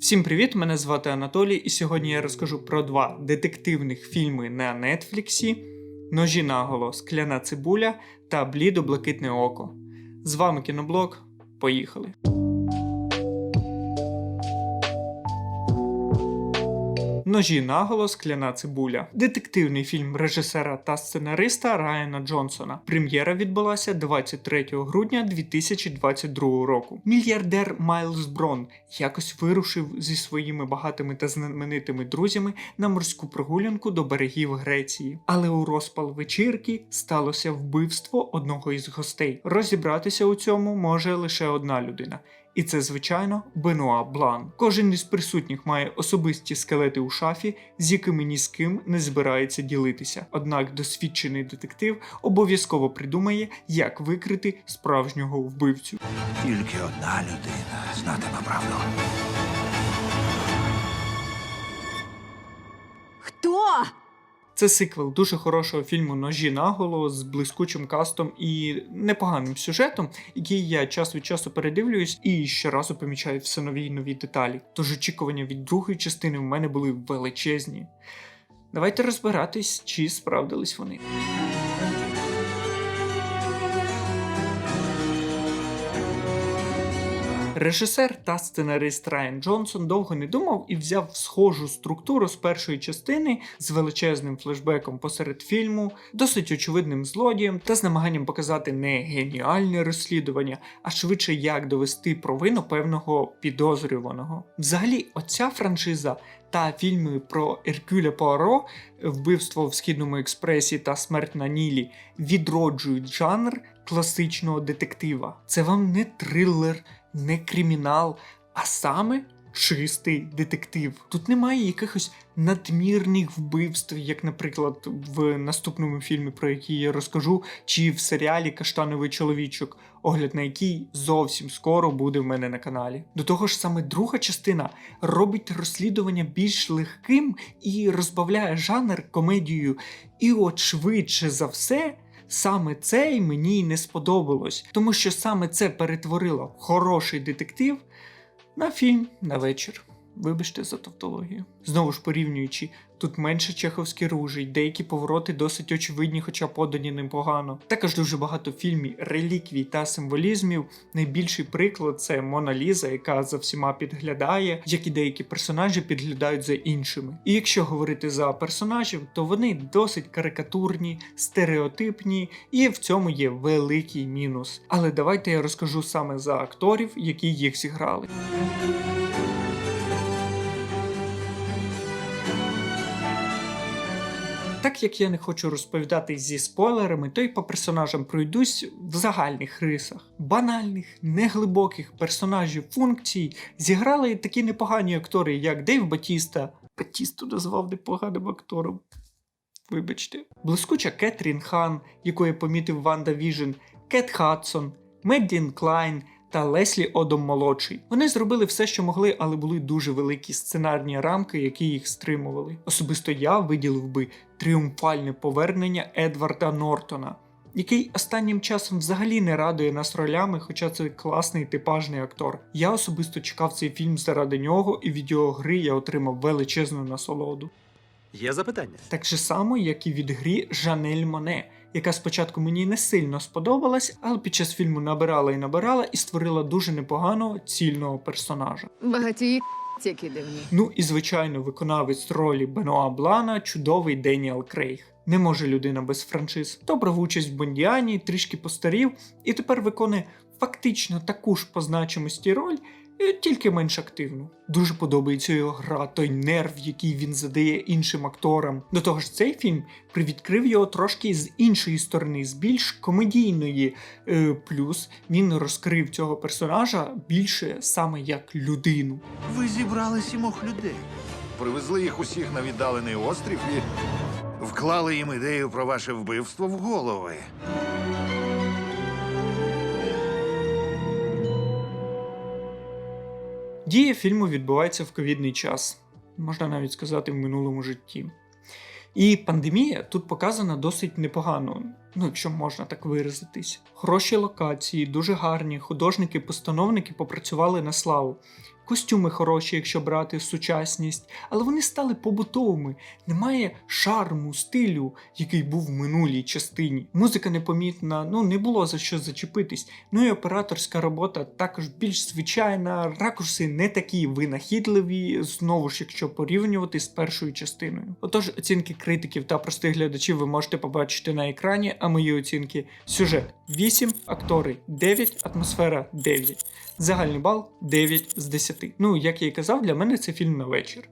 Всім привіт! Мене звати Анатолій, і сьогодні я розкажу про два детективних фільми на Нетфліксі: Ножі наголо, Скляна цибуля та Блідо-блакитне око. З вами кіноблог. Поїхали! Ножі наголо, скляна цибуля. Детективний фільм режисера та сценариста Райана Джонсона. Прем'єра відбулася 23 грудня 2022 року. Мільярдер Майлз Брон якось вирушив зі своїми багатими та знаменитими друзями на морську прогулянку до берегів Греції. Але у розпал вечірки сталося вбивство одного із гостей. Розібратися у цьому може лише одна людина. І це, звичайно, Бенуа Блан. Кожен із присутніх має особисті скелети у шафі, з якими ні з ким не збирається ділитися. Однак досвідчений детектив обов'язково придумає, як викрити справжнього вбивцю. Тільки одна людина знатиме правду. Це сиквел дуже хорошого фільму Ножі наголо з блискучим кастом і непоганим сюжетом, який я час від часу передивлююсь і щоразу помічаю все нові й нові деталі. Тож очікування від другої частини в мене були величезні. Давайте розбиратись, чи справдились вони. Режисер та сценарист Райан Джонсон довго не думав і взяв схожу структуру з першої частини з величезним флешбеком посеред фільму, досить очевидним злодієм та з намаганням показати не геніальне розслідування, а швидше як довести провину певного підозрюваного. Взагалі, оця франшиза. Та фільми про Еркюля Пуаро, вбивство в східному експресі та смерть на Нілі відроджують жанр класичного детектива. Це вам не трилер, не кримінал, а саме чистий детектив. Тут немає якихось надмірних вбивств, як, наприклад, в наступному фільмі, про який я розкажу, чи в серіалі Каштановий чоловічок, огляд на який зовсім скоро буде в мене на каналі. До того ж, саме друга частина робить розслідування більш легким і розбавляє жанр комедією. І от швидше за все. Саме це й мені не сподобалось, тому що саме це перетворило хороший детектив на фільм на вечір. Вибачте за тавтологію. Знову ж порівнюючи, тут менше чеховські ружі, деякі повороти досить очевидні, хоча подані непогано. Також дуже багато фільмів, реліквій та символізмів. Найбільший приклад це Мона Ліза, яка за всіма підглядає, як і деякі персонажі підглядають за іншими. І якщо говорити за персонажів, то вони досить карикатурні, стереотипні, і в цьому є великий мінус. Але давайте я розкажу саме за акторів, які їх зіграли. Так як я не хочу розповідати зі спойлерами, то й по персонажам пройдусь в загальних рисах. Банальних, неглибоких персонажів функцій зіграли такі непогані актори, як Дейв Батіста. Батісту назвав непоганим актором. Вибачте, блискуча Кетрін Хан, яку я помітив Ванда Віжен, Кет Хадсон, Меддін Клайн та Леслі Одом молодший. Вони зробили все, що могли, але були дуже великі сценарні рамки, які їх стримували. Особисто я виділив би тріумфальне повернення Едварда Нортона. Який останнім часом взагалі не радує нас ролями, хоча це класний типажний актор. Я особисто чекав цей фільм заради нього, і від його гри я отримав величезну насолоду. Є запитання? Так же само, як і від грі Жанель Моне, яка спочатку мені не сильно сподобалась, але під час фільму набирала і набирала і створила дуже непоганого цільного персонажа. Багатії дивні. Ну і звичайно, виконавець ролі Бенуа Блана чудовий Деніел Крейг. Не може людина без франшиз. То брав участь в Бондіані, трішки постарів, і тепер виконує фактично таку ж по значимості роль, тільки менш активну. Дуже подобається його гра, той нерв, який він задає іншим акторам. До того ж, цей фільм привідкрив його трошки з іншої сторони, з більш комедійної. Е, плюс він розкрив цього персонажа більше саме як людину. Ви зібрали сімох людей. Привезли їх усіх на віддалений острів і вклали їм ідею про ваше вбивство в голови. Дія фільму відбувається в ковідний час, можна навіть сказати, в минулому житті. І пандемія тут показана досить непогано. Ну, якщо можна так виразитись. Хороші локації, дуже гарні, художники-постановники попрацювали на славу. Костюми хороші, якщо брати сучасність, але вони стали побутовими. Немає шарму, стилю, який був в минулій частині. Музика непомітна, ну не було за що зачепитись. Ну і операторська робота також більш звичайна, ракурси не такі винахідливі, знову ж якщо порівнювати з першою частиною. Отож, оцінки критиків та простих глядачів ви можете побачити на екрані, а мої оцінки сюжет 8, актори 9, атмосфера 9. Загальний бал 9 з 10. Ну, як я і казав, для мене це фільм на вечір.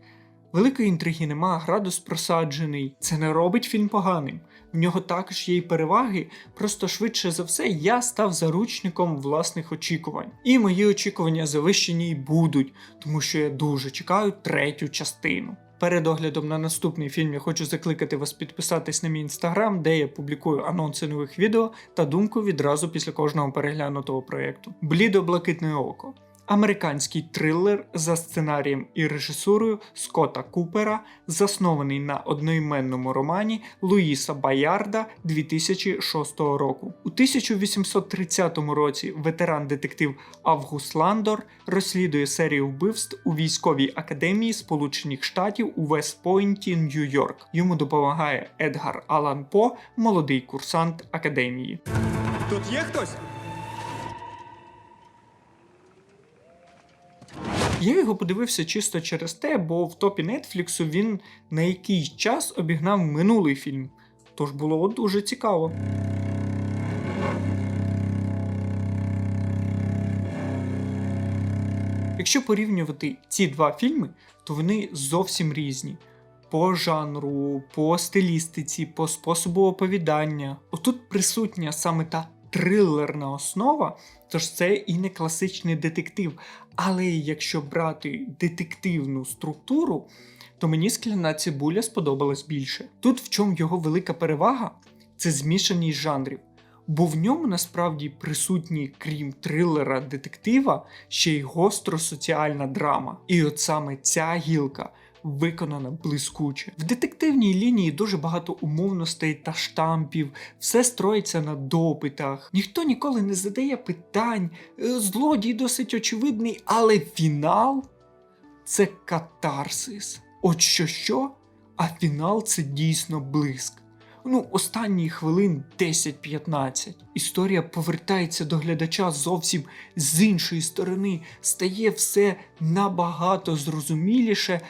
Великої інтриги нема, градус просаджений. Це не робить фільм поганим. В нього також є й переваги, просто швидше за все я став заручником власних очікувань. І мої очікування завищені й будуть, тому що я дуже чекаю третю частину. Перед оглядом на наступний фільм я хочу закликати вас підписатись на мій інстаграм, де я публікую анонси нових відео та думку відразу після кожного переглянутого проєкту. Блідо-блакитне око. Американський трилер за сценарієм і режисурою Скотта Купера, заснований на одноіменному романі Луїса Баярда 2006 року. У 1830 році ветеран-детектив Август Ландор розслідує серію вбивств у військовій академії Сполучених Штатів у Вестпойнті, Нью-Йорк. Йому допомагає Едгар Алан По, молодий курсант академії. Тут є хтось? Я його подивився чисто через те, бо в топі Нетфліксу він на якийсь час обігнав минулий фільм. Тож було дуже цікаво. Якщо порівнювати ці два фільми, то вони зовсім різні. По жанру, по стилістиці, по способу оповідання. Отут присутня саме та трилерна основа, тож це і не класичний детектив. Але якщо брати детективну структуру, то мені скляна цибуля сподобалась більше. Тут в чому його велика перевага це змішаність жанрів. Бо в ньому насправді присутні, крім трилера детектива, ще й гостро соціальна драма. І от саме ця гілка виконана блискуче. В детективній лінії дуже багато умовностей та штампів, все строїться на допитах. Ніхто ніколи не задає питань, е, злодій досить очевидний, але фінал це катарсис. От що що, а фінал це дійсно блиск. Ну, останні хвилин 10-15. Історія повертається до глядача зовсім з іншої сторони, стає все набагато зрозуміліше,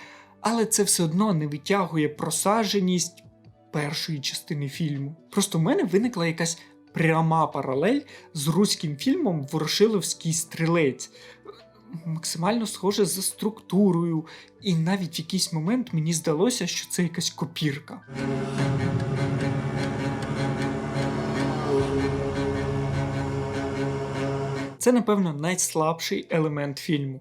але це все одно не витягує просадженість першої частини фільму. Просто в мене виникла якась пряма паралель з руським фільмом Ворошиловський стрілець. Максимально схоже за структурою, і навіть в якийсь момент мені здалося, що це якась копірка. Це, напевно, найслабший елемент фільму.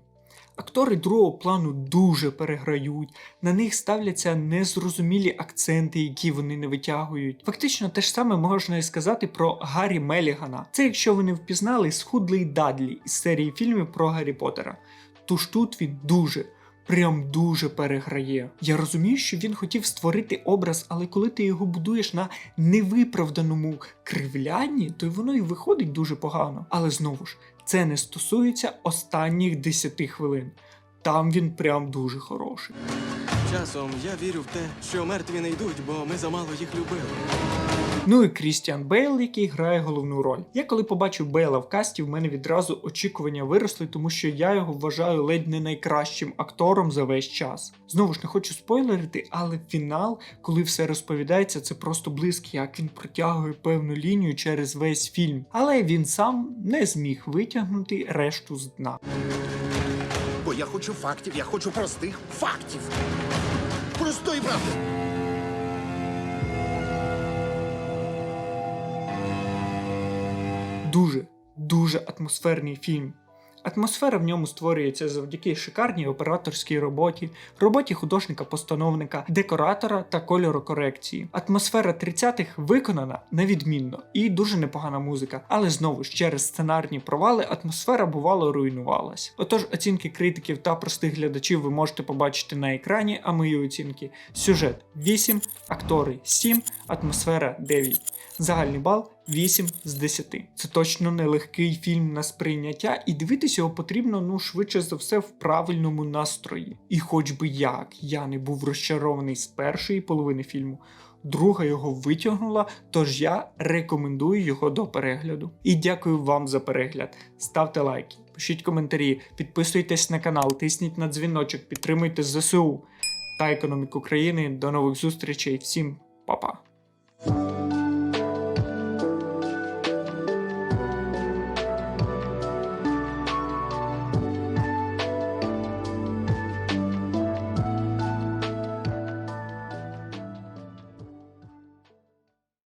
Актори другого плану дуже переграють, на них ставляться незрозумілі акценти, які вони не витягують. Фактично те ж саме можна і сказати про Гаррі Мелігана. Це, якщо ви не впізнали, схудлий Дадлі із серії фільмів про Гаррі Поттера. Тож тут він дуже, прям дуже переграє. Я розумію, що він хотів створити образ, але коли ти його будуєш на невиправданому кривлянні, то воно і виходить дуже погано. Але знову ж, це не стосується останніх 10 хвилин. Там він прям дуже хороший. Часом я вірю в те, що мертві не йдуть, бо ми замало їх любили. Ну і Крістіан Бейл, який грає головну роль. Я коли побачив Бейла в касті, в мене відразу очікування виросли, тому що я його вважаю ледь не найкращим актором за весь час. Знову ж не хочу спойлерити, але фінал, коли все розповідається, це просто блиск, як він протягує певну лінію через весь фільм. Але він сам не зміг витягнути решту з дна. Бо я хочу фактів, я хочу простих фактів. Простої правди. Дуже, дуже атмосферний фільм. Атмосфера в ньому створюється завдяки шикарній операторській роботі, роботі художника-постановника, декоратора та кольорокорекції. Атмосфера 30-х виконана невідмінно і дуже непогана музика, але знову ж через сценарні провали атмосфера бувало руйнувалась. Отож, оцінки критиків та простих глядачів ви можете побачити на екрані, а мої оцінки: сюжет 8, актори 7, атмосфера 9. Загальний бал 8 з 10. Це точно не легкий фільм на сприйняття, і дивитися його потрібно, ну швидше за все, в правильному настрої. І хоч би як я не був розчарований з першої половини фільму, друга його витягнула, тож я рекомендую його до перегляду. І дякую вам за перегляд. Ставте лайки, пишіть коментарі, підписуйтесь на канал, тисніть на дзвіночок, підтримуйте ЗСУ та економіку країни. До нових зустрічей. Всім па-па!